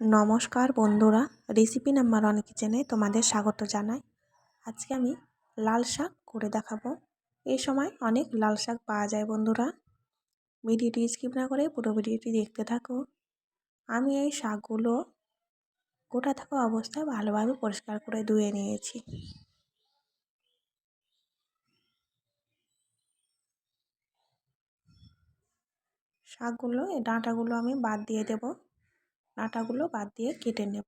নমস্কার বন্ধুরা recipe number one কিচেনে তোমাদের স্বাগত জানাই। আজকে আমি লাল শাক করে দেখাবো। এই সময় অনেক লাল শাক পাওয়া যায় বন্ধুরা। ভিডিওটি স্কিপ না করে পুরো ভিডিওটি দেখতে থাকো। আমি এই শাকগুলো গোটা থাকা অবস্থায় ভালোভাবে পরিষ্কার করে ধুয়ে নিয়েছি। শাকগুলো, এই ডাঁটাগুলো আমি বাদ দিয়ে দেবো। ডাঁটাগুলো বাদ দিয়ে কেটে নেব।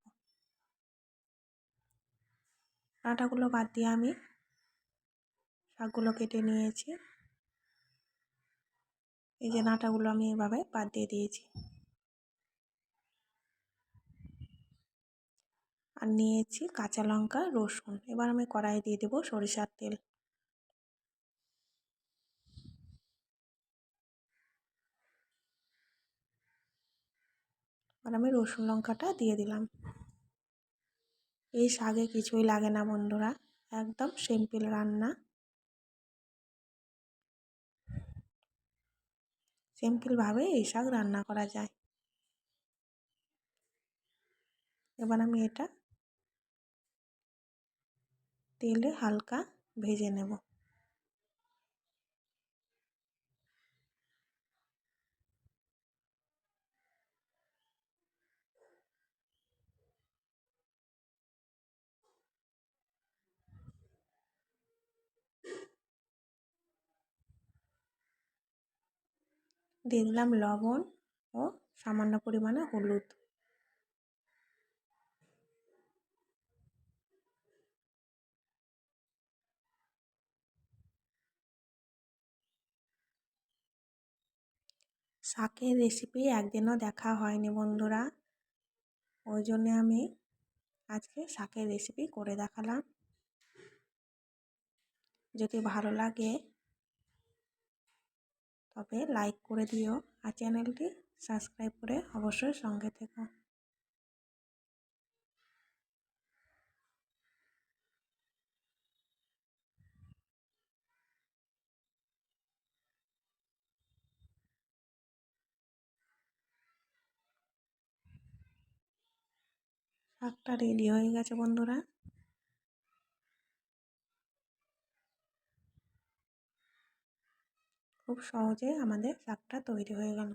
ডাঁটাগুলো বাদ দিয়ে আমি শাকগুলো কেটে নিয়েছি। এই যে ডাঁটাগুলো আমি এভাবে বাদ দিয়ে দিয়েছি। আর নিয়েছি কাঁচা লঙ্কা, রসুন। এবার আমি কড়াই দিয়ে দেবো সরিষার তেল। আর আমি রসুন লঙ্কাটা দিয়ে দিলাম। এই শাকে কিছুই লাগে না বন্ধুরা, একদম সিম্পল রান্না। সিম্পলভাবে এই শাক রান্না করা যায়। এবার আমি এটা তেলে হালকা ভেজে নেব। দিয়ে দিলাম লবণ ও সামান্য পরিমাণে হলুদ। শাকের রেসিপি একদিনও দেখা হয়নি বন্ধুরা। ওই জন্যে আমি আজকে শাকের রেসিপি করে দেখালাম। যদি ভালো লাগে তবে লাইক করে দিও আর চ্যানেলটি সাবস্ক্রাইব করে অবশ্যই সঙ্গে থেকো। শাকটা রেডি হয়ে গেছে বন্ধুরা। খুব সহজে আমাদের শাকটা তৈরি হয়ে গেল।